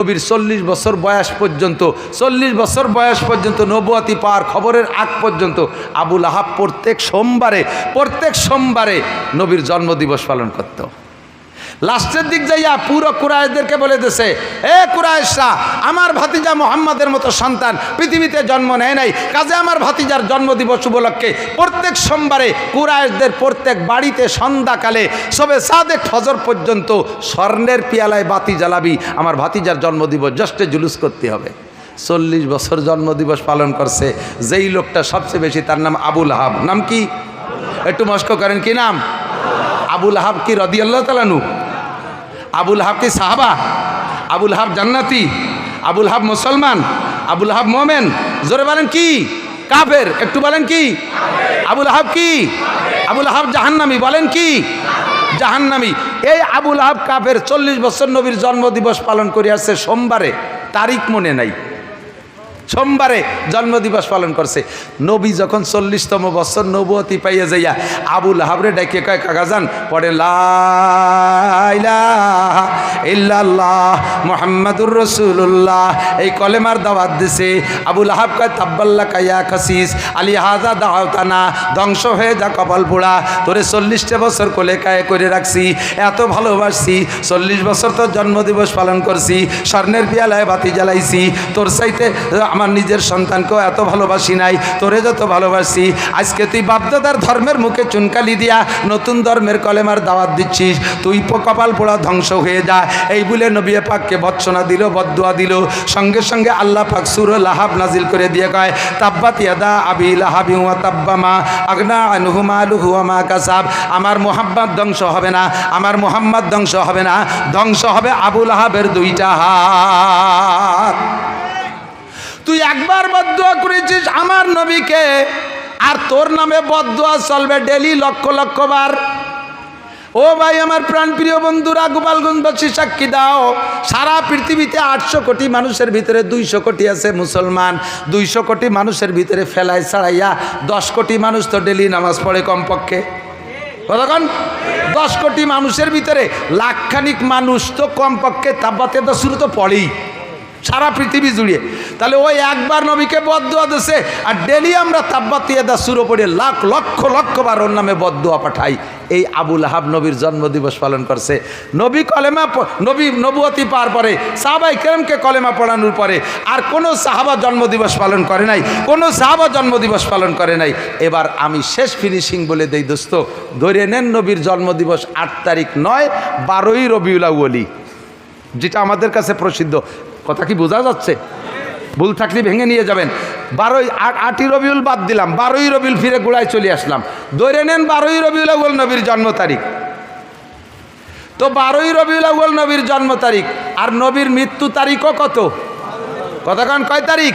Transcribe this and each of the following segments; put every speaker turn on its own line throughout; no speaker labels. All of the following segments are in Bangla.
নবীর চল্লিশ বছর বয়স পর্যন্ত, চল্লিশ বছর বয়স পর্যন্ত নবুয়াতি পাওয়ার খবরের আগ পর্যন্ত আবুল আহাব প্রত্যেক সোমবারে প্রত্যেক সোমবারে নবীর জন্মদিবস পালন করত। লাস্টের দিক যাইয়া পুরো কুরাইশদেরকে বলে দিছে, এ কুরাইশরা, আমার ভাতিজা মোহাম্মদের মতো সন্তান পৃথিবীতে জন্ম নেয় নাই। কাজে আমার ভাতিজার জন্মদিবস উপলক্ষে প্রত্যেক সোমবারে কুরাইশদের প্রত্যেক বাড়িতে সন্ধ্যাকালে সবে সাদেক ফজর পর্যন্ত স্বর্ণের পিয়ালায় বাতি জ্বালাবি। আমার ভাতিজার জন্মদিবস জষ্টে জুলুস করতে হবে। চল্লিশ বছর জন্মদিবস পালন করছে, যেই লোকটা সবচেয়ে বেশি তার নাম আবুল আহাব। নাম কি? একটু মস্ক করেন, কি নাম? আবুল আহাব কি রদিয়াল্লাহ তালানু আবুল হাব কি সাহাবা? আবুল হাব জান্নাতি? আবুল হাব মুসলমান? আবুল হাব মোমেন? জোরে বলেন কি? কাফের? একটু বলেন কি? আবুল হাব কি? আবুল হাব জাহান্নামি, বলেন কি? জাহান্নামি। এই আবুল হাব কাফের চল্লিশ বছর নবীর জন্মদিবস পালন করিয়াছে সোমবারে, তারিখ মনে নাই। সোমবারে জন্মদিবস পালন করছে। নবী যখন চল্লিশতম বছর নবতী পাইয়া যাইয়া আবুল হাবরে ডাকে কয় কাগাজান পড়ে ইল্লাল্লাহ মোহাম্মদুর রসুল্লাহ এই কলেমার দাওয়াত দিছে। আবুল হাব কয়, তাব্বাল্লা কাইয়া খাসিস, আলী হাজা দাওতানা ধ্বংস হয়ে যা কপাল পোড়া। তোরে চল্লিশটা বছর কোলে কায়ে করে রাখছি, এত ভালোবাসছি, চল্লিশ বছর তোর জন্মদিবস পালন করছি, স্বর্ণের পিয়ালায় বাতি জ্বালাইছি, তোর চাইতে আমার নিজের সন্তানকেও এত ভালোবাসি নাই, তোরে যত ভালোবাসি। আজকে তুই বাপদাদার ধর্মের মুখে চুনকালি দিয়া নতুন ধর্মের কলেমার দাওয়াত দিচ্ছিস, তুই কপাল পোড়া ধ্বংস হয়ে যা। এই বলে নবী পাককে বৎসনা দিল বদুয়া দিল। সঙ্গে সঙ্গে আল্লাহ পাক সুর লাহাব নাজিল করে দিয়ে কয়, তাব্বাত ইয়াদা আবি লাহাবি ওয়া তাব্বামা আগনা আনহুমা লুহুমা কাসাব। আমার মোহাম্মদ ধ্বংস হবে না, আমার মোহাম্মদ ধ্বংস হবে না। ধ্বংস হবে আবুল আহাবের দুইটা হাত। তুই একবার বদুয়া করেছিস আমার নবীকে, আর তোর নামে বদুয়া চলবে ডেলি লক্ষ লক্ষ বার। ও ভাই, আমার প্রাণপ্রিয় বন্ধুরা, গোপালগঞ্জবাসী সাক্ষী দাও, সারা পৃথিবীতে আটশো কোটি মানুষের ভিতরে দুইশো কোটি আছে মুসলমান। দুইশো কোটি মানুষের ভিতরে ফেলায় ছাড়াইয়া দশ কোটি মানুষ তো ডেলি নামাজ পড়ে কমপক্ষে। কতক্ষণ দশ কোটি মানুষের ভিতরে লাখখানিক মানুষ তো কমপক্ষে তাব্বাতে শুরু তো পড়েই। সারা পৃথিবী জুড়ে তাহলে ওই একবার নবীকে বদুয়া দিছে, আর ডেলি আমরা তাব্বাতিয়া দা শুরু পড়ে লাখ, লক্ষ লক্ষ বার ওর নামে বদুয়া পাঠাই। এই আবুল আহাব নবীর জন্মদিবস পালন করছে। নবী কলেমা নবী নবুয়তি পার পরে, সাহাবাই কেরমকে কলেমা পড়ানোর পরে, আর কোনো সাহাবা জন্মদিবস পালন করে নাই, কোনো সাহাবা জন্মদিবস পালন করে নাই। এবার আমি শেষ ফিনিশিং বলে দেই দোস্ত, ধরে নেন নবীর জন্মদিবস আট তারিখ নয়, বারোই রবিউল আউ্বলি যেটা আমাদের কাছে প্রসিদ্ধ। কথা কি বোঝা যাচ্ছে? ভুল থাকলে ভেঙে নিয়ে যাবেন। বারোই আট আটই রবিউল বাদ দিলাম, বারোই রবিউল ফিরে গোড়ায় চলে আসলাম। ধরে নেন বারোই রবিউল আউ্বল নবীর জন্ম তারিখ। তো বারোই রবিউল আউ্বল নবীর জন্ম তারিখ, আর নবীর মৃত্যু তারিখও কত? কতক্ষণ কয় তারিখ?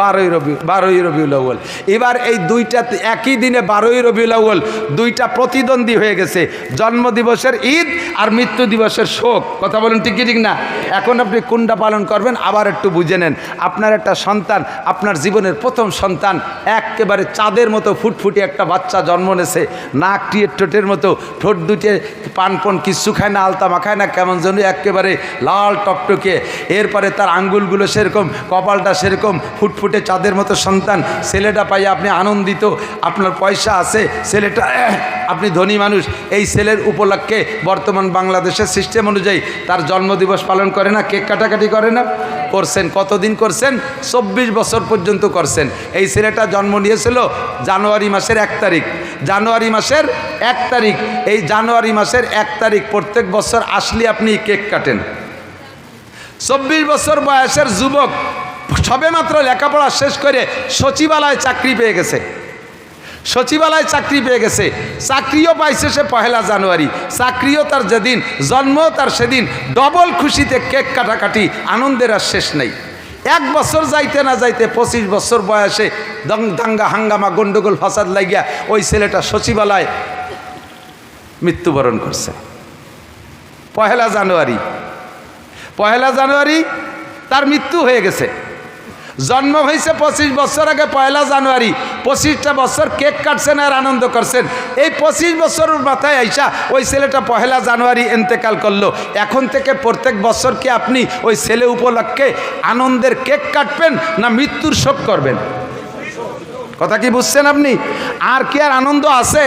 বারোই রবি, বারোই রবিউল আউ্বল এবার এই দুইটা, একই দিনে বারোই রবিউল আউ্বল দুইটা প্রতিদ্বন্দ্বী হয়ে গেছে। জন্মদিবসের ঈদ আর মৃত্যু দিবসের শোক। কথা বলুন ঠিক ঠিক না? এখন আপনি কোনটা পালন করবেন? আবার একটু বুঝে নেন। আপনার একটা সন্তান, আপনার জীবনের প্রথম সন্তান, একেবারে চাঁদের মতো ফুটফুটে একটা বাচ্চা জন্ম নেছে। নাক টিয়ের ঠোঁটের মতো, ঠোঁট দুটে পান পন কিচ্ছু খায় না, আলতা মাখায় না, কেমন যেন একেবারে লাল টকটকে। এরপরে তার আঙ্গুলগুলো সেরকম, কপালটা সেরকম, ফুটফুটে চাঁদের মতো সন্তান, ছেলেটা পাইয়ে আপনি আনন্দিত, আপনার পয়সা আছে, ছেলেটা, আপনি ধনী মানুষ, এই ছেলের উপলক্ষে বর্তমান বাংলাদেশের সিস্টেম অনুযায়ী তার জন্মদিবস পালন করে না, কেক কাটাকাটি করে না, করছেন, কতদিন করছেন? চব্বিশ বছর পর্যন্ত করছেন। এই ছেলেটা জন্ম নিয়েছিল জানুয়ারি মাসের এক তারিখ। জানুয়ারি মাসের এক তারিখ, এই জানুয়ারি মাসের এক তারিখ, প্রত্যেক বছর আসলে আপনি কেক কাটেন। চব্বিশ বছর বয়সের যুবক সবেমাত্র লেখাপড়া শেষ করে সচিবালয় চাকরি পেয়ে গেছে। সচিবালয় চাকরি পেয়ে গেছে। চাকরিও পাইছে সে পহেলা জানুয়ারি। চাকরিও তার যেদিন জন্ম তার সেদিন। ডবল খুশিতে কেক কাটাকাটি, আনন্দের আর শেষ নেই। এক বছর যাইতে না যাইতে পঁচিশ বছর বয়সে দং দাঙ্গা হাঙ্গামা গন্ডগোল ফাসাদ লাগিয়া ওই ছেলেটা সচিবালয় মৃত্যুবরণ করছে। পহেলা জানুয়ারি। পহেলা জানুয়ারি তার মৃত্যু হয়ে গেছে। জন্ম হয়েছে পঁচিশ বছর আগে পয়লা জানুয়ারি পঁচিশটা বছর কেক কাটছেন আর আনন্দ করছেন এই পঁচিশ বছরের মাথায় আইসা ওই ছেলেটা পহেলা জানুয়ারি এন্তেকাল করল এখন থেকে প্রত্যেক বছর কি আপনি ওই ছেলে উপলক্ষে আনন্দের কেক কাটবেন না মৃত্যুর শোক করবেন? কথা কি বুঝছেন আপনি? আর কি আর আনন্দ আছে?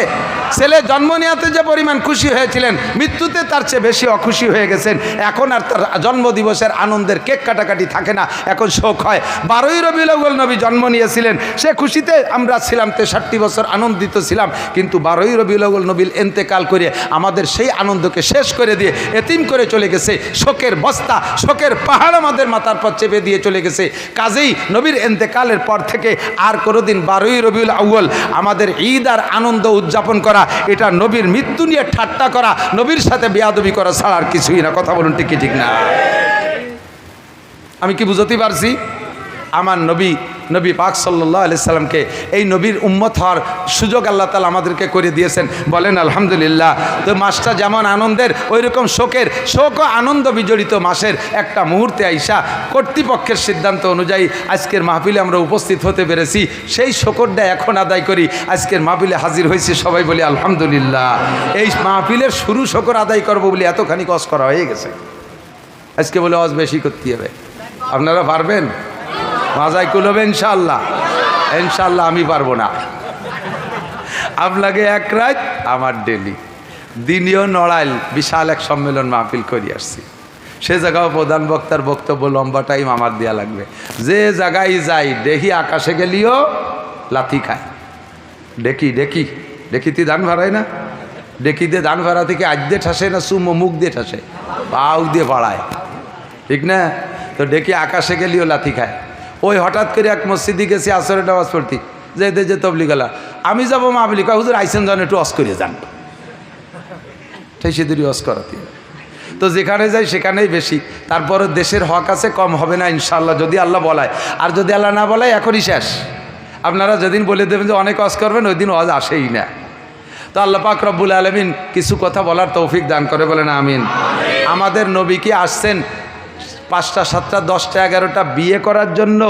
ছেলে জন্ম নেওয়াতে যে পরিমাণ খুশি হয়েছিলেন, মৃত্যুতে তার চেয়ে বেশি অখুশি হয়ে গেছেন। এখন আর তার জন্মদিবসের আনন্দের কেক কাটাকাটি থাকে না, এখন শোক হয়। বারোই রবিউল নবী জন্ম নিয়েছিলেন, সে খুশিতে আমরা ছিলাম, তেষট্টি বছর আনন্দিত ছিলাম। কিন্তু বারোই রবিউল নবীল এন্তেকাল করে আমাদের সেই আনন্দকে শেষ করে দিয়ে এতিম করে চলে গেছে। শোকের বস্তা, শোকের পাহাড় আমাদের মাথার পর চেপে দিয়ে চলে গেছে। কাজেই নবীর এন্তেকালের পর থেকে আর কোনোদিন বারোই রবিউল আউ্বল আমাদের ঈদ আর আনন্দ উদযাপন করা, এটা নবীর মৃত্যু নিয়ে ঠাট্টা করা, নবীর সাথে বেয়াদবি করা ছাড়া আর কিছুই না। কথা বলুন ঠিকই ঠিক না? আমি কি বুঝতে পারছি? আমার নবী নবী পাক সাল্লাহ আলি সাল্লামকে এই নবীর উম্মত হওয়ার সুযোগ আল্লাহ তালা আমাদেরকে করে দিয়েছেন। বলেন, আলহামদুলিল্লাহ। তো মাসটা যেমন আনন্দের ওই রকম শোকের শোক ও আনন্দ বিজড়িত মাসের একটা মুহূর্তে আইসা কর্তৃপক্ষের সিদ্ধান্ত অনুযায়ী আজকের মাহফিলে আমরা উপস্থিত হতে পেরেছি। সেই শকরটা এখন আদায় করি, আজকের মাহফিলে হাজির হয়েছি সবাই বলি, আলহামদুলিল্লাহ। এই মাহফিলের শুরু শকর আদায় করব বলে এতখানি কস করা হয়ে গেছে। আজকে বলে অজ বেশি করতে হবে। আপনারা পারবেন? মাজাই কুলবে ইনশাল্লাহ ইনশাল্লাহ আমি পারব না। আপনাকে এক রাত আমার ডেলি। দিনীয় নড়াইল বিশাল এক সম্মেলন মাহফিল করি আসছি। সে জায়গাও প্রধান বক্তার বক্তব্য, লম্বা টাইম আমার দেওয়া লাগবে। যে জায়গায় যাই দেখি আকাশে গেলিও লাথি খায়। ডেকি ডেকি। ডেকিতে ধান ভাড়ায় না? ডেকিতে ধান ভাড়া থেকে আজ দিয়ে ঠাসে না সুমো মুখ দিয়ে ঠাসে? পাউ দিয়ে পাড়ায় ঠিক না? তো ডেকে আকাশে গেলিও লাথি খায়। ওই হঠাৎ করে এক মসজিদে গেছি, আসরের আওয়াজ পড়তি। যেতে যে তবলি গেলা আমি যাব মাবলি কয়, হুজুর, আইসেন জন একটু অস করে যান। ঠেসে দূরি অস করাতে। তো যেখানে যাই, সেখানেই বেশি। তারপরে দেশের হক আছে, কম হবে না ইনশাল্লাহ যদি আল্লাহ বলায়। আর যদি আল্লাহ না বলায়, এখনই শেষ। আপনারা যেদিন বলে দেবেন যে অনেক অস করবেন, ওই দিন অজ আসেই না। তো আল্লাহ পাক রব্বুল আলমিন কিছু কথা বলার তৌফিক দান করে বলেন, আমিন। আমাদের নবী কি আসছেন? পাঁচটা, সাতটা, দশটা, এগারোটা বিয়ে করার জন্য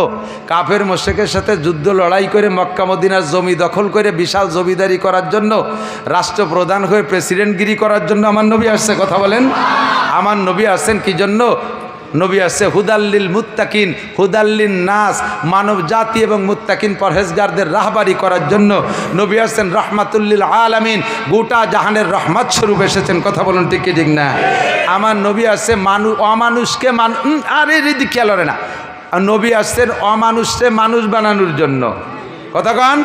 কাফের মোশেকের সাথে যুদ্ধ লড়াই করে মক্কা, মদিনার জমি দখল করে বিশাল জমিদারি করার জন্য, রাষ্ট্রপ্রধান হয়ে প্রেসিডেন্টগিরি করার জন্য আমার নবী আসছে, কথা বলেন? আমার নবী আসছেন কি জন্য? নবী আসছে হুদাল্লিল মুত্তাকিন হুদাল্লিন নাস মানব জাতি এবং মুত্তাকিন পরহেজগারদের রাহবারি করার জন্য নবী আসছেন রহমাতুল্লিল আলামিন গোটা জাহানের রহমত স্বরূপ এসেছেন। কথা বলুন ঠিক ঠিক না? আমার নবী আসছে মানুষ অমানুষকে মান উম, আরে রিদি খেয়াল না। আর নবী আসছেন অমানুষকে মানুষ বানানোর জন্য। কথা কন?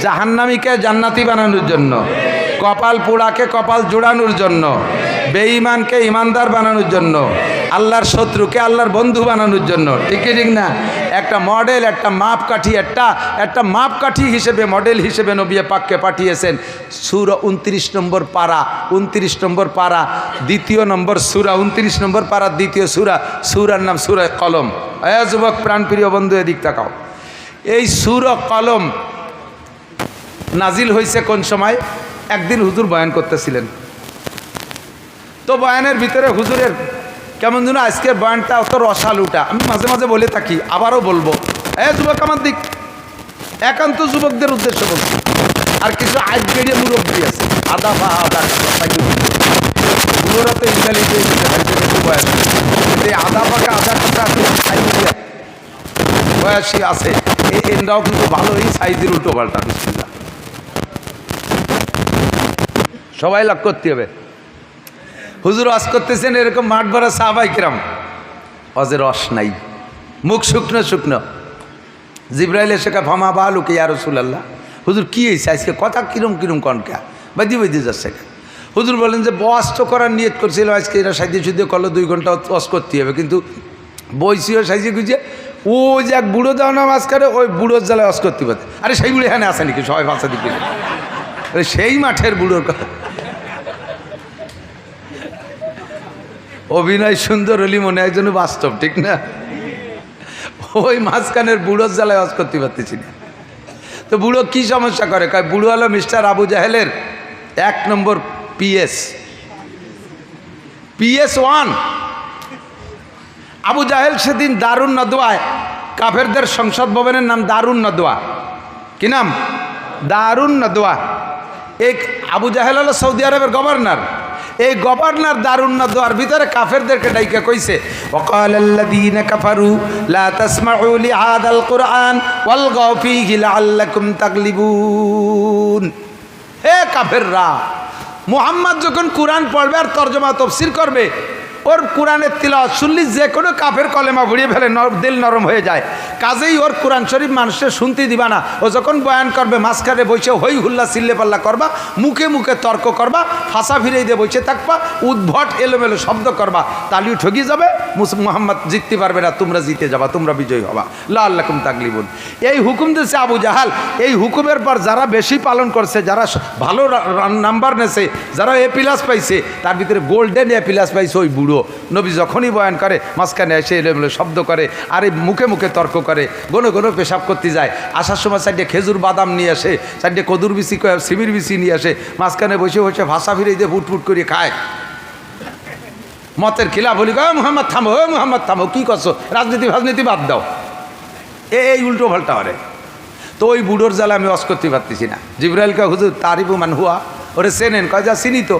জাহান্নামীকে জান্নাতি বানানোর জন্য। কপাল পোড়াকে কপাল জোড়ানোর জন্য, বেঈমানকে ইমানদার বানানোর জন্য, আল্লাহর শত্রুকে আল্লাহর বন্ধু বানানোর জন্য। ঠিক কি, ঠিক না? একটা মডেল, একটা মাপকাঠি, একটা একটা মাপকাঠি হিসেবে, মডেল হিসেবে নবিয়া পাককে পাঠিয়েছেন। সুর উনত্রিশ নম্বর পাড়া উনত্রিশ নম্বর পাড়া দ্বিতীয় নম্বর সুরা উনত্রিশ নম্বর পাড়া দ্বিতীয় সুরা, সুরার নাম সুরা কলম। এ যুবক প্রাণপ্রিয় বন্ধু, এদিক তাকাও। এই সুর কলম নাজিল হয়েছে কোন সময়? একদিন হুজুর বয়ান করতেছিলেন। তো বয়ানের ভিতরে হুজুরের কেমন যেন আজকের বয়ানটা অত রসালুটা আমি মাঝে মাঝে বলে থাকি, আবারও বলব, এ যুবক আমার দিক, একান্ত যুবকদের উদ্দেশ্যে বলছি। আর কিছু আজ গেড়িয়ে মুরব্বী আছে, আদা বা আদা তো এই আদা পাকা, আদা কাটা বয়সী আছে এই এনরাও কিন্তু ভালোই সাইজের উল্টো পাল্টা বিসমিল্লাহ। সবাই লাভ করতে হবে। হুজুর ওয়াজ করতেছেন এরকম মাঠ ভরা সাহাবাই কিরাম। অজের রস নাই। মুখ শুকনো শুকনো। জিব্রাইল এসে ফামা বা লুকে ইয়া রসুলাল্লাহ। হুজুর, কী হয়েছে আজকে? কথা কিরম কিরম কনকা বাদি বাদি যাচ্ছে। হুজুর বলেন যে বস তো করার নিয়ত করছিল, আজকে এরা সাইজে সুদে করল, দুই ঘণ্টা অস করতে হবে। কিন্তু বইসিও সাইজে গুজে ও যে এক বুড়ো দেওয়া না করে ওই বুড়োর জ্বালায় অস করতে পারে আরে সেই বুড়ো এখানে আসে নাকি? সবাই ভাষা দিকে সেই মাঠের বুড়োর কথা। অভিনয় সুন্দর হলি মনে যেন বাস্তব, ঠিক না? ওই মাঝখানের বুড়োর জ্বালায় ওয়াজ করতে পারতেছি না। তো বুড়ো কি সমস্যা করে? কয়, বুড়ো হলো মিস্টার আবু জাহেলের এক নম্বর PS. PS one. Abu Jahl সেদিন দারুণ নদোয়ায়, কাফেরদের সংসদ ভবনের নাম দারুণ নদোয়া। কি নাম? দারুণ নদোয়া। এক, আবু জাহেল হলো সৌদি আরবের গভর্নর। এই গভর্নর দারুন নদোয়ার ভিতরে কাফেরদেরকে ডাইকে কইছে وقال الذين كفروا لا تسمعوا لهذا القرآن والغوا فيه لعلكم تغلبون হে কাফেররা মুহাম্মদ যখন কোরআন পড়বে আর তর্জমা তফসির করবে ওর কোরআনের তিলাওয়াত শুনলি, যে কোনো কাফের কলেমা ভুড়িয়ে ফেলে দিল নরম হয়ে যায়। কাজেই ওর কোরআন শরীফ মানুষের শুনতে দিবা না। ও যখন বয়ান করবে, মাঝখানে বসে হই হুল্লা চিল্লে পাল্লা করবা, মুখে মুখে তর্ক করবা, ফাঁসা ফিরে দিয়ে বসে থাকবা, উদ্ভট এলোমেলো শব্দ করবা, তালিও ঠগি যাবে মুহাম্মদ জিততে পারবে না, তোমরা জিতে যাবা, তোমরা বিজয়ী হবা। লা আল্লাকুম তাকলিবুন এই হুকুম দিয়েছে আবু জাহাল। এই হুকুমের পর যারা বেশি পালন করছে, যারা ভালো নাম্বার নেছে, যারা এ প্লাস পাইছে, তার ভিতরে গোল্ডেন এ প্লাস পাইছে ওই বুড়ো। নবী যখনই বয়ান করে, মাঝখানে এসে এলোমেলো শব্দ করে, আরে মুখে মুখে তর্ক করে গনো গনো পেশাব করতে যায়। আসার সময় সাইডে খেজুর বাদাম নিয়ে আসে সাইডে কদুর বিচি সিমির বিচি নিয়ে আসে, মাঝখানে বসে বসে ভাষা ফিরে দিয়ে ফুট ফুট করে খায়। মতের খিলা বলি ও মোহাম্মদ, থামো ও মোহাম্মদ, থামো, কী করছ? রাজনীতি রাজনীতি বাদ দাও। এই উল্টো পাল্টা করে তো ওই বুড়োর জ্বালা আমি অস করতে পারতেছি না। জিব্রাইলকে, হুজুর, তারিফু মান হুয়া। ওরে চেনেন, কয়, যা চিনি তো।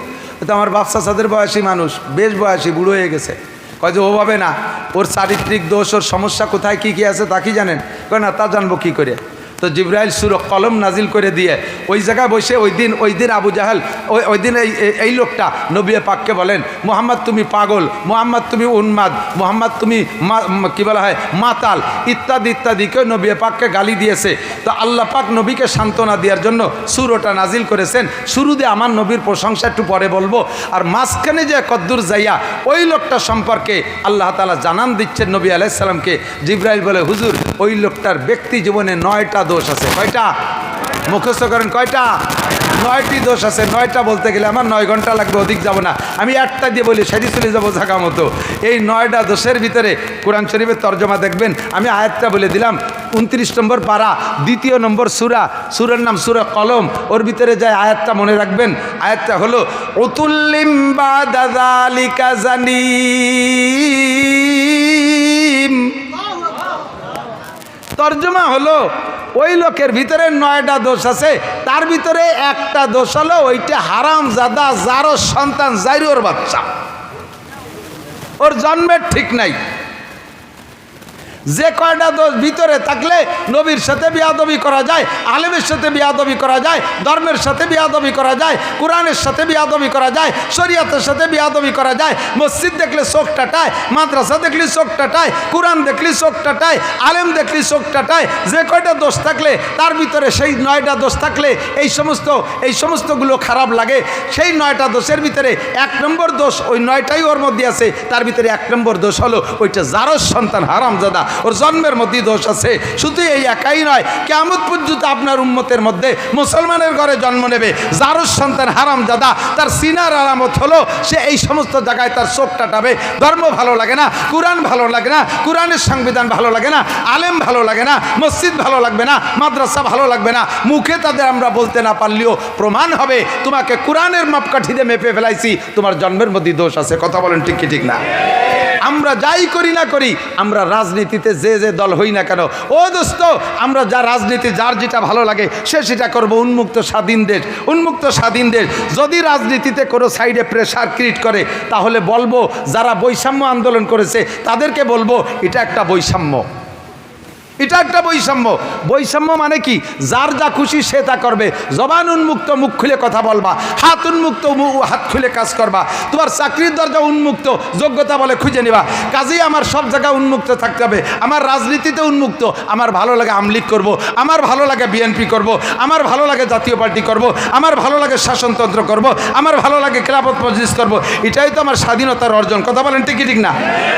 তো আমার বাপসা সাদের বয়সী মানুষ, বেশ বয়সী, বুড়ো হয়ে গেছে। কয় যে ওভাবে না, ওর চারিত্রিক দোষ, ওর সমস্যা কোথায়, কি কি আছে তা কি জানেন? কয় না, তা জানব কী করে? তো জিব্রাইল সুর কলম নাজিল করে দিয়ে ওই জায়গায় বসে ওই দিন ওই দিন আবু জাহাল, ওই ওই দিন এই লোকটা নবী পাককে বলেন, মোহাম্মদ তুমি পাগল, মোহাম্মদ তুমি উন্মাদ, মোহাম্মদ তুমি কি বলা হয়, মাতাল, ইত্যাদি ইত্যাদিকে নবী পাককে গালি দিয়েছে। তো আল্লাহ পাক নবীকে সান্ত্বনা দেওয়ার জন্য সুরোটা নাজিল করেছেন। শুরুতে আমার নবীর প্রশংসা একটু পরে বলব, আর মাঝখানে যে কদ্দুর যাইয়া ওই লোকটা সম্পর্কে আল্লাহ তালা জানান দিচ্ছেন নবী আলাইসাল্লামকে জিব্রাইল বলে, হুজুর, ওই লোকটার ব্যক্তি জীবনে নয়টা দোষ আছে। কয়টা? মুখস্থ করেন, কয়টা? নয়টি দোষ আছে। নয়টা বলতে গেলে আমার নয় ঘণ্টা লাগবে অধিক যাব না। আমি একটা দিয়ে বলি সেটি চলে যাব জাগা মতো। এই নয়টা দোষের ভিতরে কোরআন শরীফের তর্জমা দেখবেন। আমি আয়াতটা বলে দিলাম, উনত্রিশ নম্বর পারা, দ্বিতীয় নম্বর সুরা, সুরের নাম সুরা কলম, ওর ভিতরে যায় আয়াতটা মনে রাখবেন। আয়াতটা হলো অতুল্লিম বা দাদালিকা জানিম। তর্জমা হলো, ওই লোকের ভিতরে নয়টা দোষ আছে, তার ভিতরে একটা দোষ হলো, ওইটা হারাম জাদা যারো সন্তান জাইরোর বাচ্চা। ওর জন্মের ঠিক নাই। যে কয়টা দোষ ভিতরে থাকলে নবীর সাথে বিয়াদবি করা যায়, আলেমের সাথে বিয়াদবি করা যায়, ধর্মের সাথে বিয়াদবি করা যায়, কোরআনের সাথে বিয়াদবি করা যায়, শরীয়তের সাথে বিয়াদবি করা যায়, মসজিদ দেখলে চোখ টাটায়, মাদ্রাসা দেখলি চোখ টাটায়, কোরআন দেখলি চোখ টাটায়, আলেম দেখলি চোখ টাটায়, যে কয়টা দোষ থাকলে তার ভিতরে সেই নয়টা দোষ থাকলে এই সমস্ত, এই সমস্তগুলো খারাপ লাগে। সেই নয়টা দোষের ভিতরে এক নম্বর দোষ, ওই নয়টাই ওর মধ্যে আছে, তার ভিতরে এক নম্বর দোষ হলো, ওইটা যারও সন্তান হারামজাদা ওর জন্মের মধ্যে দোষ আছে। শুধু এই একাই নয় কেমন পর্যন্ত আপনার উম্মতের মধ্যে মুসলমানের ঘরে জন্ম নেবে। যারও সন্তান হারামজাদা, তার সিনার আলামত হলো, সে এই সমস্ত জায়গায় তার চোখ টাটাবে। ধর্ম ভালো লাগে না, কোরআন ভালো লাগে না, কোরআনের সংবিধান ভালো লাগে না, আলেম ভালো লাগে না, মসজিদ ভালো লাগবে না, মাদ্রাসা ভালো লাগবে না, মুখে তাদের আমরা বলতে না পারলেও প্রমাণ হবে, তোমাকে কোরআনের মাপকাঠিতে মেপে ফেলাইছি, তোমার জন্মের মধ্যে দোষ আছে। কথা বলেন ঠিক কি ঠিক না? আমরা যাই করি না করি, আমরা রাজনীতিতে যে যে দল হই না কেন, ও দোস্ত, আমরা যা রাজনীতি, যার যেটা ভালো লাগে, সে সেটা করব উন্মুক্ত স্বাধীন দেশ। উন্মুক্ত স্বাধীন দেশ, যদি রাজনীতিতে কোনো সাইডে প্রেশার ক্রিয়েট করে, তাহলে বলব, যারা বৈষম্য আন্দোলন করেছে, তাদেরকে বলব, এটা একটা বৈষম্য। এটা একটা বৈষম্য। বৈষম্য মানে কি? যার যা খুশি সে তা করবে। জবান উন্মুক্ত, মুখ খুলে কথা বলবা। হাত উন্মুক্ত হাত খুলে কাজ করবা। তোমার চাকরির দরজা উন্মুক্ত, যোগ্যতা বলে খুঁজে নিবা। কাজেই আমার সব জায়গায় উন্মুক্ত থাকতে হবে। আমার রাজনীতিতে উন্মুক্ত। আমার ভালো লাগে আমলিক করব। আমার ভালো লাগে বিএনপি করব। আমার ভালো লাগে জাতীয় পার্টি করব। আমার ভালো লাগে শাসনতন্ত্র করব। আমার ভালো লাগে খেলাফত মজলিস করব। এটাই তো আমার স্বাধীনতার অর্জন। কথা বলেন ঠিকই ঠিক না?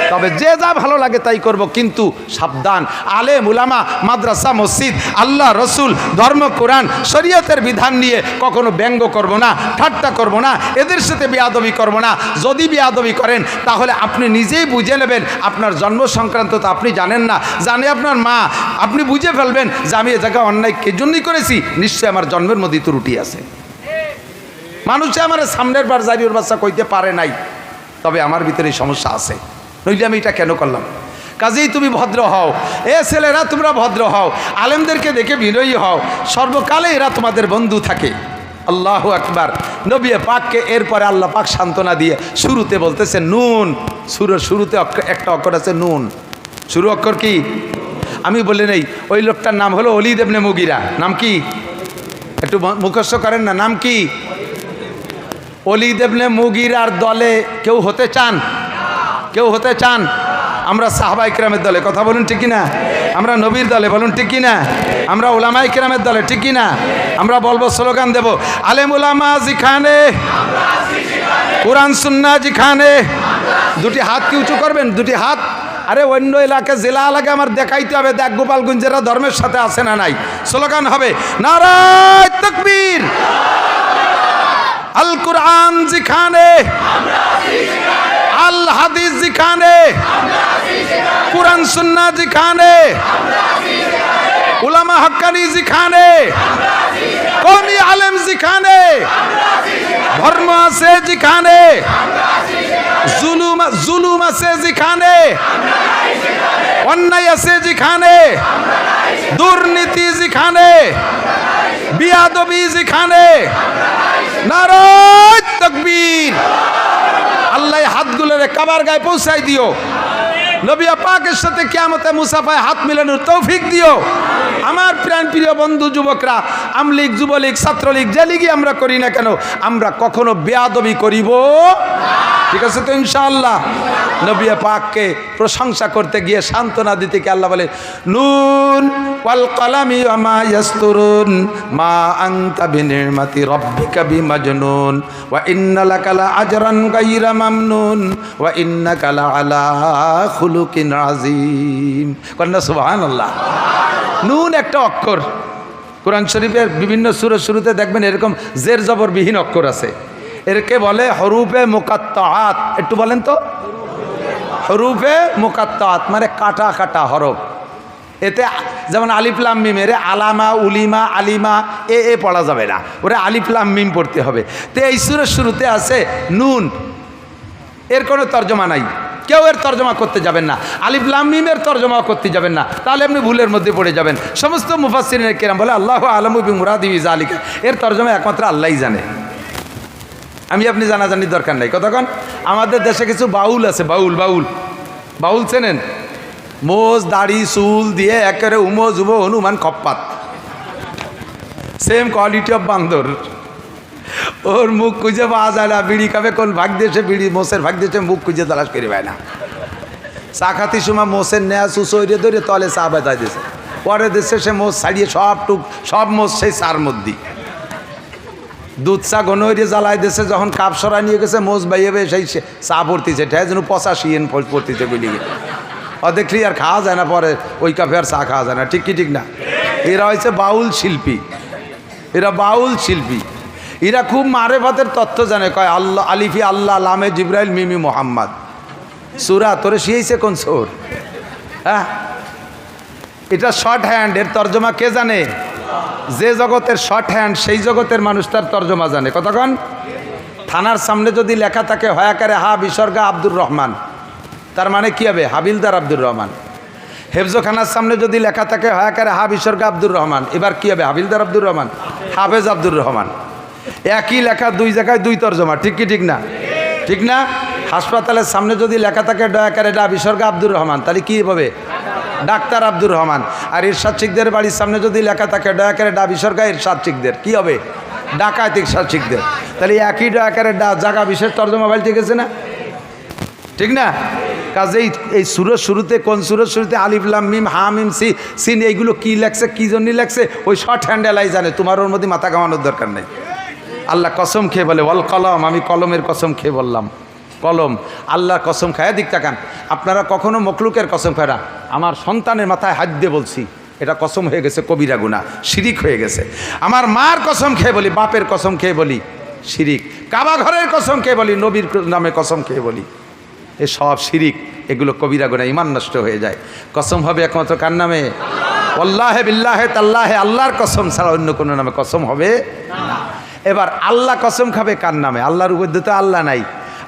তবে যে যা ভালো লাগে তাই করব। কিন্তু সাবধান। আলে মুলামা মাদ্রাসা, মসজিদ, আল্লাহ, রসুল, ধর্ম, কোরআন, শরীয়তের বিধান নিয়ে কখনো ব্যঙ্গ করব না, ঠাট্টা করব না, এদের সাথে বেয়াদবি করব না। যদি বেয়াদবি করেন, তাহলে আপনি নিজেই বুঝে নেবেন, আপনার জন্ম সংক্রান্ত তো আপনি জানেন না। জানে আপনার মা, আপনি বুঝে ফেলবেন যে আমি এ জায়গায় অন্যায় কে জন্যই করেছি, নিশ্চয়ই আমার জন্মের মধ্যে ত্রুটি আছে। মানুষে আমার সামনের বার জারিওর বাচ্চা কইতে পারে নাই, তবে আমার ভিতরে সমস্যা আছে। নইলে আমি এটা কেন করলাম? কাজেই তুমি ভদ্র হও। এ ছেলেরা তোমরা ভদ্র হও। আলেমদেরকে দেখে বিনয়ী হও। সর্বকালে এরা তোমাদের বন্ধু থাকে। আল্লাহ আকবার। নবী পাককে এরপরে আল্লাহ পাক সান্ত্বনা দিয়ে শুরুতে বলতেছে, নুন। শুরুর শুরুতে একটা অক্ষর আছে, নুন। শুরু অক্ষর কি? আমি বলে নেই, ওই লোকটার নাম হলো অলি দেবনে মুগিরা। নাম কি? একটু মুখস্থ করেন না, নাম কি? অলি দেবনে মুগিরার দলে কেউ হতে চান? কেউ হতে চান? আমরা সাহাবাই কিরামের দলে কথা বলুন ঠিক না আমরা নবীর দলে বলুন ঠিক না আমরা ওলামাই কিরামের দলে ঠিক না আমরা বলব স্লোগান দেব, আলেম ওলামা জিখানে, কোরআন সুন্না জিখানে। দুটি হাত কি উঁচু করবেন? দুটি হাত? আরে অন্য এলাকা, জেলা এলাকা আমার দেখাইতে হবে, দেখ গোপালগঞ্জেরা ধর্মের সাথে আছে না নাই। স্লোগান হবে, নারায় তকবীর, আল কুরআন জিখানে। আল হাদিস জিখানে। কুরআন সুন্না জিখানে। উলামা হক্কানি জিখানে। কৌমি আলেম জিখানে। ধর্ম আছে যেখানে জুলুম জুলুম আছে যেখানে অন্যায় আছে যেখানে দুর্নীতি যেখানে বিয়াদবি যেখানে নারায় তকবীর। আল্লাহ হাতগুলোরে কাবার গায়ে পৌঁছাই দিও। নবিয়া পাকের সাথে কেমতে মুসাফায় হাত মিলানোর তৌফিক দিও। আমার প্রাণ প্রিয় বন্ধু, যুবকরা, আমলিগ, যুবলীগ, ছাত্রলীগ, যে আমরা করি না কেন, আমরা কখনো বেয়াদবি করিব ঠিক আছে তো ইনশাআল্লাহ? নবিয়া পাককে প্রশংসা করতে গিয়ে সান্ত্বনা দিতে কি আল্লাহ বলে, নুন ওয়াল কলামি ওয়া ইয়াসতুরুন, মা আনতা বিনিরমাতি রাব্বিকা বিমাজনুন, ওয়া ইন্না লাকা লা আজরান গায়রা মামনুন, ওয়া ইন্নাকা লা আলা খুলুকিন আযীম। কন্যা সুবহানাল্লাহ। নুন একটা অক্ষর। কোরআন শরীফের বিভিন্ন সুরের শুরুতে দেখবেন এরকম জের জবরবিহীন অক্ষর আছে। এরকে বলে হরুপে মুকাত্তাআত। একটু বলেন তো। হরুফে মুকাত্তাত মানে কাটা কাটা হরফ। এতে যেমন আলিফলাম মিম, এরে আলামা, উলিমা, আলিমা, এ এ পড়া যাবে না। ওরা আলিফলাম মিম পড়তে হবে। তো এই সুরের শুরুতে আছে নুন। এর কোনো তর্জমা নাই। কেউ এর তর্জমা করতে যাবেন না। আলিফলাম মিমের তর্জমা করতে যাবেন না। তাহলে আপনি ভুলের মধ্যে পড়ে যাবেন। সমস্ত মুফাসিনের কেরাম বলে, আল্লাহ আলমুবি মুরাদিবি জালিকা এর তর্জমা একমাত্র আল্লাহই জানে। আমি আপনি জানাজানির দরকার নাই। কতক্ষণ আমাদের দেশে কিছু বাউল আছে, বাউল বাউল। বাউল চেনেন? মোজ, দাড়ি, চুল দিয়ে একেবারে উমো, যুব, হনুমান, খপ্পাত। সেম কোয়ালিটি অফ বান্দর। ওর মুখ খুঁজে পাওয়া যায় না, বিড়ি খাবে কোন ভাগ দিয়েছে বিড়ি, মোষের ভাগ দিয়েছে মুখ খুঁজে তালাশ করি পায় না। চা খাতির সময় মোষের নেয়া সুসইরে ধরে তলে চা বেতায় দিয়েছে পরে দেশে সে মোষ ছাড়িয়ে সব টুক, সব মোষ সেই চার মধ্যে দুধ চা গনইরে জ্বালাই দেশে যখন কাপ সরা নিয়ে গেছে, মোজ বাইয়ে সেই চা পড়তেছে। ঠেয় যেন পঁচাশি এন পড়তেছে বলি বিলিগে অদেখলি আর খাওয়া যায় না, পরে ওই কাপে আর চা খাওয়া যায় না। ঠিক কি ঠিক না? এরা হয়েছে বাউল শিল্পী। এরা বাউল শিল্পী। এরা খুব মারে ভাতের তথ্য জানে। কয় আল্লাহ আলিফি আল্লাহ, লামে জিব্রাইল, মিমি মোহাম্মদ। সুরা, তোরে শিয়েছে কোন সোর? হ্যাঁ? এটা শর্ট হ্যান্ড এর তর্জমা কে জানে? যে জগতের শর্ট হ্যান্ড সেই জগতের মানুষ তার তর্জমা জানে। কতক্ষণ থানার সামনে যদি লেখা থাকে, হয়াকারে হা বিসর্গা আব্দুর রহমান। তার মানে কি হবে? হাবিলদার আব্দুর রহমান। হেফজোখানার সামনে যদি লেখা থাকে, হয়াকারে হা বিসর্গা আব্দুর রহমান। এবার কি হবে? হাবিলদার আব্দুর রহমান? হাফেজ আব্দুর রহমান। একই লেখা, দুই জায়গায় দুই তর্জমা। ঠিক কি, ঠিক না? ঠিক না? হাসপাতালের সামনে যদি লেখা থাকে দয়াকারে ডা বিসর্গা আব্দুর রহমান, তাহলে কী হবে? ডাক্তার আব্দুর রহমান। আর ইরশাদ শিখদের বাড়ির সামনে যদি লেখা থাকে দয়াকারে ডা বিসর্গা ইরশাদ শিখদের। কী হবে? ডাকাত ইরশাদ শিখদের। তাহলে একই দয়াকারে ডা জায়গা বিশেষ তর্জমা বাড়িতে গেছে না? ঠিক না? কাজেই এই সুরের শুরুতে, কোন সুরের শুরুতে আলিফলাম মিম, হা, মিম, সি, সিন, এইগুলো কী লেখছে, কী জন্য লেখছে? ওই শর্ট হ্যান্ডেলাই জানে তোমার ওর মধ্যে মাথা কামানোর দরকার নেই। আল্লাহ কসম খেয়ে বলে, ওয়াল কলম, আমি কলমের কসম খেয়ে বললাম। কলম। আল্লাহর কসম খায় দিক তাকান। আপনারা কখনো মখলুকের কসম খায় আমার সন্তানের মাথায় হাত দিয়ে বলছি, এটা কসম হয়ে গেছে কবিরা গুণা শিরিক হয়ে গেছে। আমার মার কসম খেয়ে বলি, বাপের কসম খেয়ে বলি, শিরিক। কাবা ঘরের কসম খেয়ে বলি, নবীর নামে কসম খেয়ে বলি। এ সব শিরিক, এগুলো কবিরা গুণা ইমান নষ্ট হয়ে যায়। কসম হবে একমাত্র কার নামে? আল্লাহে বিল্লাহে তাল্লাহে আল্লাহর কসম ছাড়া অন্য কোনো নামে কসম হবে না। এবার আল্লাহ কসম খাবে কার নামে? আল্লাহর উপর তো আল্লাহ নাই।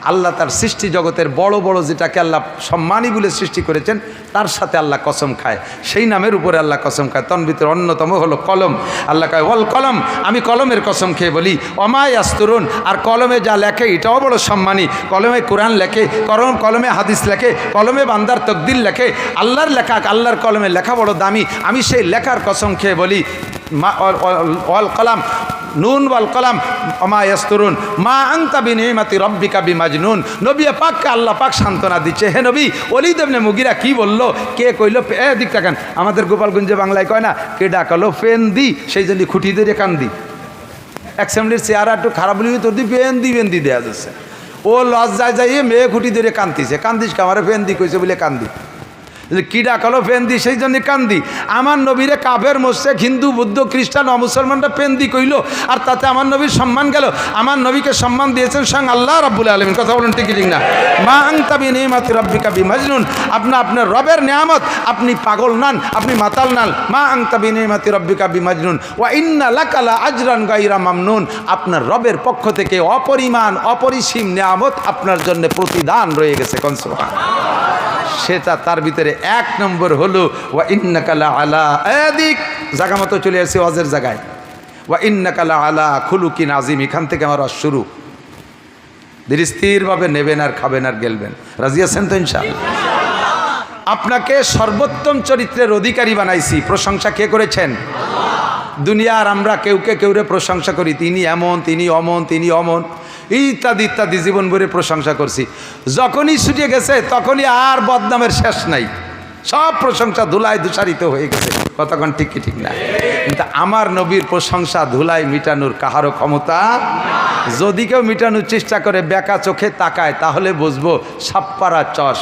আল্লাহ তার সৃষ্টি জগতের বড় বড় যেটাকে আল্লাহ সম্মানী বলে সৃষ্টি করেছেন, তার সাথে আল্লাহ কসম খায়। সেই নামের উপরে আল্লাহ কসম খায়। তন ভিতরে অন্যতম হলো কলম। আল্লাহ কয় ওল কলম, আমি কলমের কসম খেয়ে বলি অমায় আস্তরুন আর কলমে যা লেখে, এটাও বড় সম্মানী। কলমে কোরআন লেখে, কলম, কলমে হাদিস লেখে, কলমে বান্দার তকদিল লেখে, আল্লাহর লেখা, আল্লাহর কলমে লেখা বড় দামি। আমি সেই লেখার কসম খেয়ে বলি অল- অল- অল কলাম নুন ওয়াল কলাম অমা ইয়াস্তরুন। মা আংতা বি নিমাতি রব্বিকা বি মাজনুন নবী পাককে আল্লাহ পাক সান্ত্বনা দিচ্ছে। হে নবী অলি দেবনে মুগিরা কি বলল? কে কইল? এ দিক তাকান। আমাদের গোপালগঞ্জে বাংলায় কয় না, কে ডাকালো? ফেন দি, সেই জন্য খুঁটি ধরে কান দি। অ্যাসেম্বলির চেয়ারা একটু খারাপ বলি তোর দি পেন দি পেন দি দেওয়া যাচ্ছে। ও লজ যায় যাইয়ে মেয়ে খুঁটি ধরে কান্দিছে কান্দিস কামারে ফেন দি কইছে বলে কান্দি কিডা কলো পেন্দি সেই জন্য কান্দি। আমার নবীরে কাফের, মোশেক, হিন্দু, বুদ্ধ, খ্রিস্টান ও মুসলমানরা পেন্দি কইল, আর তাতে আমার নবীর সম্মান গেল। আমার নবীকে সম্মান দিয়েছেন সঙ্গ আল্লাহ রাব্বুল আলমিন। কথা বলেন ঠিক ঠিক না মা আংতাবি নিয়ামতি রব্বিকা বি মাজনুন আপনার আপনার রবের নিয়ামত, আপনি পাগল নান, আপনি মাতাল নান। মা আংতাবি নিয়ামতি রব্বিকা বি মাজনুন ওয়া ইন্না লাকালা আজরান গাইরা মামনুন। আপনার রবের পক্ষ থেকে অপরিমাণ, অপরিসীম নিয়ামত আপনার জন্য প্রতিদান রয়ে গেছে কনসোহা সেটা তার ভিতরে এক নম্বর হলো, ওয়া ইন্নাকালা আলা এদিক জায়গা মতো চলে আসছে ওয়াজের জায়গায়। ওয়া ইন্নাকালা আলা খুলুকিন আজিম এখান থেকে আমার শুরু। ধীর স্থিরভাবে নেবেন আর খাবেন আর গেলবেন। রাজি আছেন তো ইনশাআল্লাহ? আপনাকে সর্বোত্তম চরিত্রের অধিকারী বানাইছি। প্রশংসা কে করেছেন? দুনিয়ার আমরা কেউকে কেউরে প্রশংসা করি। তিনি এমন, তিনি অমন তিনি অমন। ইত্যাদি ইত্যাদি, জীবন ভরে প্রশংসা করছি। যখনই ছুটে গেছে, তখনই আর বদনামের শেষ নাই। সব প্রশংসা ধুলায় দূষারিত হয়ে গেছে। কতক্ষণ ঠিক কি ঠিক না? কিন্তু আমার নবীর প্রশংসা ধুলায় মিটানোর কাহারও ক্ষমতা যদি কেউ মিটানোর চেষ্টা করে, বেকা চোখে তাকায়, তাহলে বুঝব সাপ্পারা চশ।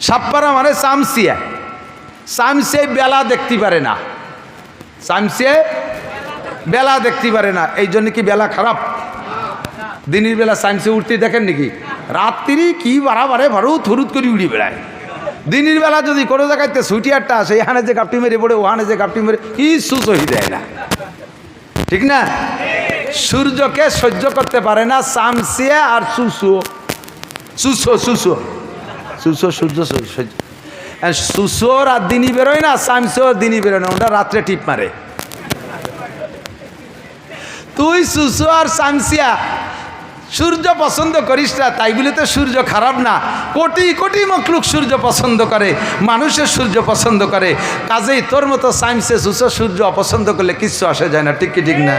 সাপ্পারা মানে চামসিয়া চামসিয়ে বেলা দেখতে পারে না। চামসিয়ে বেলা দেখতে পারে না। এই জন্য কি বেলা খারাপ? দিনের বেলা সায়েন্সে উঠতে দেখেন নাকি? রাত্রি কি বাড়াবারে ভারো থরুত করে উড়ি বেড়ায়। দিনের বেলা যদি কোনো জায়গাতে সুটিয়ারটা আসে, এখানে যে গাপটি মেরে পড়ে, ওখানে যে গাপটি মেরে কি সুসহি দেয় না। ঠিক না? সূর্যকে সহ্য করতে পারে না, সামসিয়া আর সুসু সুসো সুসো সুসো সূর্য সহ্য সুসোর আর দিনই বেরোয় না সামসোর দিনই বেরোয় না, ওটা রাত্রে টিপ মারে। তুই সুসু আর সামসিয়া সূর্য পছন্দ করিস না, তাই বলে তো সূর্য খারাপ না। কোটি কোটি মকলুক সূর্য পছন্দ করে, মানুষের সূর্য পছন্দ করে। কাজেই তোর মতো সায়েন্সে সুসো সূর্য অপছন্দ করলে কিচ্ছু আসে যায় না, ঠিক কি ঠিক না?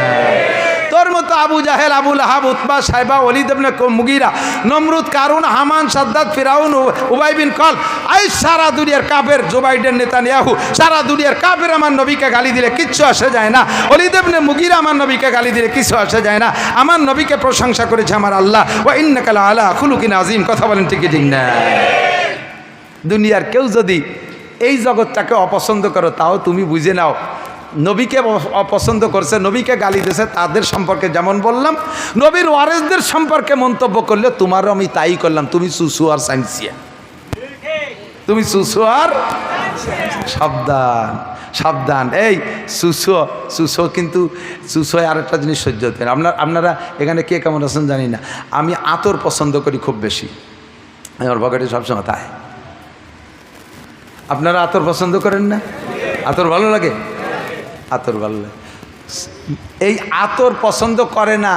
তোর মতো আবু জাহেল আবুল আহাব উতবা সাহেবা অলিদ ইবনে মুগিরা, নমরুদ, কারুন, হামান সাদ্দাত ফিরাউন উবাই বিন কল, আই সারা দুনিয়ার কাবের জো বাইডেন নেতানিয়াহু, সারা দুনিয়ার কাবের আমার নবীকে গালি দিলে কিচ্ছু আসে যায় না। অলিদ ইবনে মুগিরা আমার নবীকে গালি দিলে কিছু আসে যায় না। আমার নবীকে প্রশংসা করেছে আমার আল্লাহ। ও ইন্নাকালা আলা খুলুকিন আজিম কথা বলেন ঠিকই ঠিক না? দুনিয়ার কেউ যদি এই জগৎটাকে অপছন্দ করো, তাও তুমি বুঝে নাও নবীকে অপছন্দ করছে, নবীকে গালি দিয়েছে, তাদের সম্পর্কে যেমন বললাম, নবীর ওয়ারেসদের সম্পর্কে মন্তব্য করলে তোমারও আমি তাই করলাম, তুমি সুসু আর সাইন্সিয়া তুমি সুসু আর সাবধান সাবধান। এই, সুসো সুসো কিন্তু সুসোয় আরেকটা জিনিস সহ্য হতে আপনার, আপনারা এখানে কে কেমন আছেন জানি না। আমি আতর পছন্দ করি খুব বেশি। আমার পকেটে সবসময় তাই। আপনারা আতর পছন্দ করেন না? আতর ভালো লাগে? আতর ভালো এই আতর পছন্দ করে না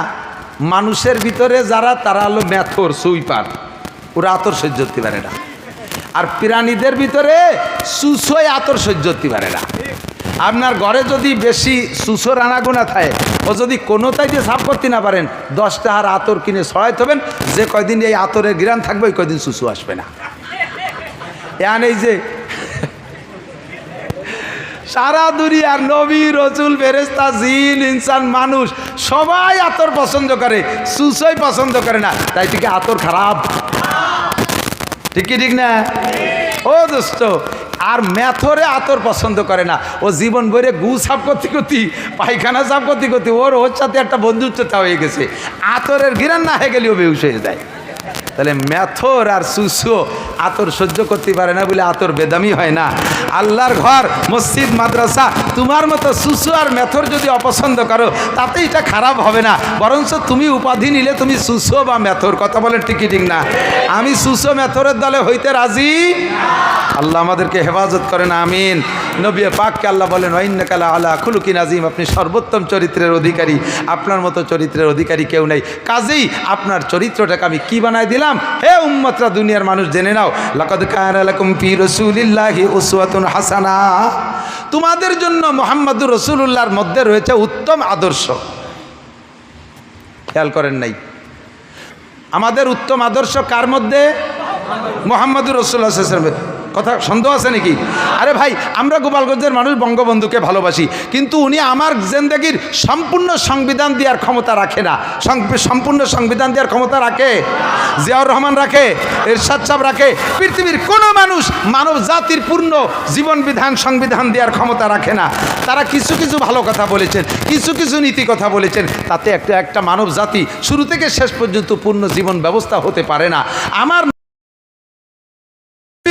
মানুষের ভিতরে যারা, তারা হলো ম্যাথর সুইপার। ওরা আতর সহ্য করতে পারে না। আর প্রাণীদের ভিতরে সুসোয় আতর সহ্য করতে পারে না। আপনার ঘরে যদি বেশি সুসো রানাগুনা থাকে, ও যদি কোনোটাই দিয়ে সাফ করতে না পারেন, দশটা হার আতর কিনে সহায়ত হবেন, যে কয়দিন এই আতরের গ্রান থাকবে, ওই কয়দিন সুসু আসবে না। এখানে এই যে সারা দুনিয়ার নবী, রসুল ফেরেস্তা জিন, ইনসান, মানুষ সবাই আতর পছন্দ করে, সুসই পছন্দ করে না। তাই থেকে আতর খারাপ। ঠিক কি ঠিক না? ও দোস্ত আর ম্যাথরে আতর পছন্দ করে না। ও জীবন ভরে গু সাফ করতে করতে, পায়খানা সাফ করতে করতে, ওর ওর সাথে একটা বন্ধুত্বতা হয়ে গেছে। আতরের গিরান না হয়ে গেলেও বেউস হয়ে যায়। তাহলে ম্যাথর আর সুসো আতর সহ্য করতে পারে না বলে আতর বেদামি হয় না। আল্লাহর ঘর, মসজিদ, মাদ্রাসা, তোমার মতো সুসু আর ম্যাথর যদি অপছন্দ করো তাতে এটা খারাপ হবে না। বরঞ্চ তুমি উপাধি নিলে তুমি সুসো বা ম্যাথর, কথা বলে ঠিকই ঠিক না। আমি সুসো ম্যাথরের দলে হইতে রাজি? আল্লাহ আমাদেরকে হেফাজত করেন, আমিন। নবী পাককে আল্লাহ বলেন ওয়াইন্নাকালা আলা খুলুকিন আজিম আপনি সর্বোত্তম চরিত্রের অধিকারী। আপনার মতো চরিত্রের অধিকারী কেউ নেই। কাজেই আপনার চরিত্রটাকে আমি কি বানাই দিলাম? হে উম্মতরা, দুনিয়ার মানুষ জেনে নাও, লাকাদ কানা লাকুম ফি রাসূলিল্লাহি উসওয়াতুন হাসানা। তোমাদের জন্য মোহাম্মদুর রসুল্লাহর মধ্যে রয়েছে উত্তম আদর্শ। খেয়াল করেন নাই। আমাদের উত্তম আদর্শ কার মধ্যে? মোহাম্মদুর রসুল্লাহ কথা সন্দেহ আছে নাকি? আরে ভাই, আমরা গোপালগঞ্জের মানুষ বঙ্গবন্ধুকে ভালোবাসি, কিন্তু উনি আমার জেন্দেগির সম্পূর্ণ সংবিধান দেওয়ার ক্ষমতা রাখে না। সম্পূর্ণ সংবিধান দেওয়ার ক্ষমতা রাখে? জিয়াউর রহমান রাখে? এরশাদ সাহেব রাখে? পৃথিবীর কোনো মানুষ মানব জাতির পূর্ণ জীবন বিধান, সংবিধান দেওয়ার ক্ষমতা রাখে না। তারা কিছু কিছু ভালো কথা বলেছেন, কিছু কিছু নীতি কথা বলেছেন, তাতে একটা একটা মানব জাতি শুরু থেকে শেষ পর্যন্ত পূর্ণ জীবন ব্যবস্থা হতে পারে না। আমার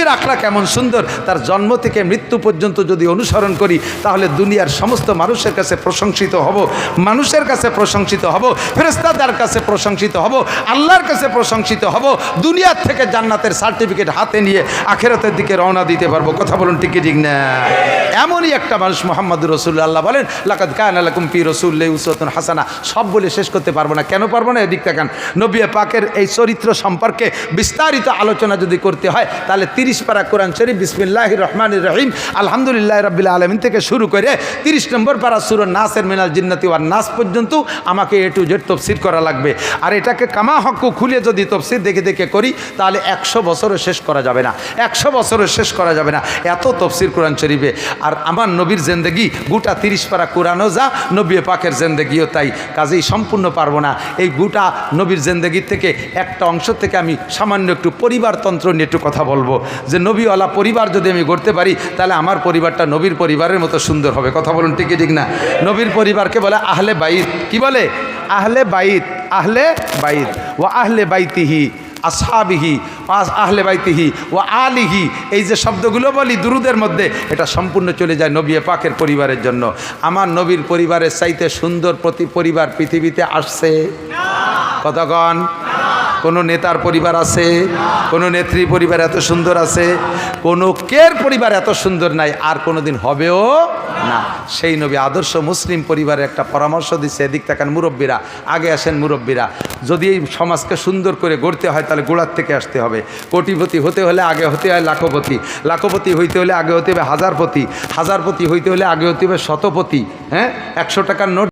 নবীর আখড়া কেমন সুন্দর, তার জন্ম থেকে মৃত্যু পর্যন্ত যদি অনুসরণ করি, তাহলে দুনিয়ার সমস্ত মানুষের কাছে প্রশংসিত হব, মানুষের কাছে প্রশংসিত হব ফেরেস্তাদার কাছে প্রশংসিত হব, আল্লাহর কাছে প্রশংসিত হব, দুনিয়ার থেকে জান্নাতের সার্টিফিকেট হাতে নিয়ে আখেরাতের দিকে রওনা দিতে পারব। কথা বলুন টিকি ঠিক না? এমনই একটা মানুষ মোহাম্মদ রসুল্লা আল্লাহ বলেন লাকাত কান আলাকুম পি রসুল্লে উসতন হাসানা। সব বলে শেষ করতে পারব না। কেন পারব না? এদিক তাকান নবী পাকের এই চরিত্র সম্পর্কে বিস্তারিত আলোচনা যদি করতে হয়, তাহলে তিরিশ পারা কোরআন শরীফ বিসমিল্লাহ রহমান রহিম, আলহামদুলিল্লাহ রবিল আলমিন থেকে শুরু করে তিরিশ নম্বর পারা সুর নাসের মিনাল জিন্নাতি ওয়ার নাস পর্যন্ত আমাকে এ টু জেড তফসির করা লাগবে। আর এটাকে কামা হক্কু খুলে যদি তফসির দেখে দেখে করি, তাহলে একশো বছরও শেষ করা যাবে না। একশো বছরও শেষ করা যাবে না। এত তফসির কোরআন শরীফে। আর আমার নবীর জেন্দেগি গোটা তিরিশ পারা কোরআনও যা, নবী পাকের জেন্দেগিও তাই। কাজেই সম্পূর্ণ পারব না। এই গোটা নবীর জেন্দেগির থেকে একটা অংশ থেকে আমি সামান্য একটু পরিবারতন্ত্র নিয়ে একটু কথা বলব। যে নবীওয়ালা পরিবার যদি আমি গড়তে পারি তাহলে আমার পরিবারটা নবীর পরিবারের মতো সুন্দর হবে। কথা বলুন ঠিকই ঠিক না? নবীর পরিবারকে বলে আহলে বাইত। কি বলে? আহলে বাইত আহলে বাইত। ও আহলে বাইতিহি আসহাবিহি আস- আহলে বাইতিহি ও আলিহি। এই যে শব্দগুলো বলি দুরুদের মধ্যে এটা সম্পূর্ণ চলে যায় নবী পাকের পরিবারের জন্য। আমার নবীর পরিবারের চাইতে সুন্দর প্রতি পরিবার পৃথিবীতে আসছে। কতক্ষণ কোনো নেতার পরিবার আছে? কোনো নেত্রী পরিবার এত সুন্দর আছে? কোনো কের পরিবার এত সুন্দর নাই? আর কোনো দিন হবেও না। সেই নবী আদর্শ মুসলিম পরিবারের একটা পরামর্শ দিচ্ছে, এদিক তাকান মুরব্বীরা, আগে আসেন মুরব্বীরা। যদি এই সমাজকে সুন্দর করে গড়তে হয়, তাহলে গোড়ার থেকে আসতে হবে। কোটিপতি হতে হলে আগে হতে হয় লাখপতি। লাখপতি হইতে হলে আগে হতে হবে হাজারপতি। হাজারপতি হইতে হলে আগে হতে হবে শতপতি। হ্যাঁ? একশো টাকার নোট